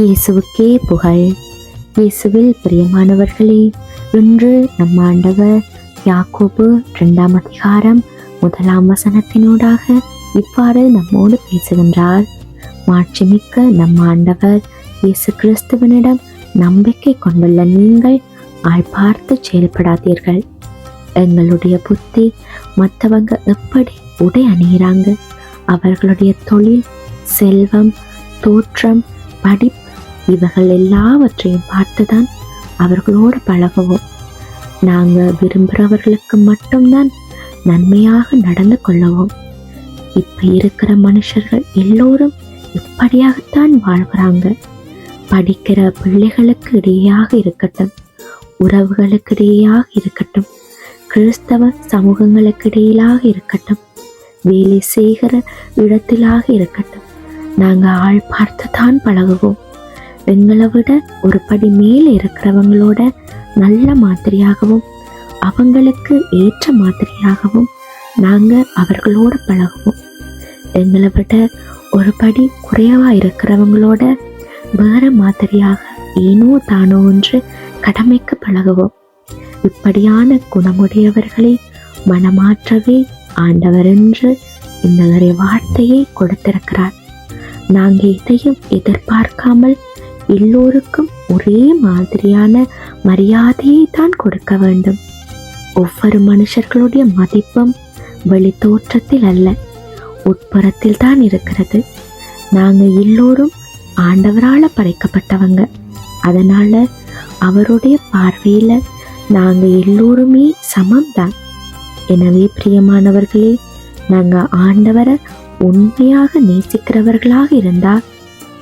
இயேசுவுக்கே புகழ். இயேசுவில் பிரியமானவர்களே இன்று நம் ஆண்டவர் யாக்கோபு இரண்டாம் அதிகாரம் முதலாம் வசனத்தினூடாக இவ்வாறு நம்மோடு பேசுகின்றார். மாட்சிமிக்க நம் ஆண்டவர் இயேசு கிறிஸ்துவனிடம் நம்பிக்கை கொண்டுள்ள நீங்கள் ஆள் பார்த்து செயல்படாதீர்கள். எங்களுடைய புத்தி மற்றவங்க எப்படி உடை அணிகிறாங்க அவர்களுடைய தொழில் செல்வம் தோற்றம் படிப்பு இவைகள் எல்லாவற்றையும் பார்த்துதான் அவர்களோடு பழகுவோம். நாங்கள் விரும்புகிறவர்களுக்கு மட்டும்தான் நன்மையாக நடந்து கொள்ளவும். இப்போ இருக்கிற மனுஷர்கள் எல்லோரும் இப்படியாகத்தான் வாழ்கிறாங்க. படிக்கிற பிள்ளைகளுக்கு இடையாக இருக்கட்டும் உறவுகளுக்கு இடையாக இருக்கட்டும் கிறிஸ்தவ சமூகங்களுக்கு இடையிலாக இருக்கட்டும் வேலை செய்கிற இடத்திலாக இருக்கட்டும் நாங்கள் ஆள் பார்த்து தான் பழகுவோம். எங்களை விட ஒரு படி மேலே இருக்கிறவங்களோட நல்ல மாதிரியாகவும் அவங்களுக்கு ஏற்ற மாதிரியாகவும் நாங்கள் அவர்களோட பழகுவோம். எங்களை விட ஒரு படி குறைவா இருக்கிறவங்களோட வேற மாதிரியாக ஏனோ தானோ என்று கடமைக்கு பழகுவோம். இப்படியான குணமுடையவர்களை மனமாற்றவே ஆண்டவர் என்று இந்த வார்த்தையை கொடுத்திருக்கிறார். நாங்கள் எதையும் எதிர்பார்க்காமல் எல்லோருக்கும் ஒரே மாதிரியான மரியாதையை தான் கொடுக்க வேண்டும். ஒவ்வொரு மனுஷர்களுடைய மதிப்பும் வெளித்தோற்றத்தில் அல்ல உட்புறத்தில் தான் இருக்கிறது. நாங்கள் எல்லோரும் ஆண்டவரால படைக்கப்பட்டவங்க. அதனால அவருடைய பார்வையில நாங்க எல்லோருமே சமம்தான். எனவே பிரியமானவர்களே நாங்க ஆண்டவரை உண்மையாக நேசிக்கிறவர்களாக இருந்தால்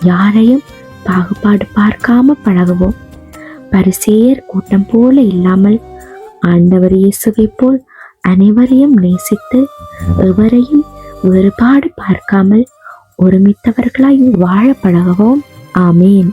யாரையும் பாகுபாடு பார்க்காம பழகுவோம். பரிசேயர் கூட்டம் போல இல்லாமல் ஆண்டவர் இயேசுவை போல் அனைவரையும் நேசித்து எவரையும் வேறுபாடு பார்க்காமல் ஒருமித்தவர்களாய் வாழ பழகவும். ஆமேன்.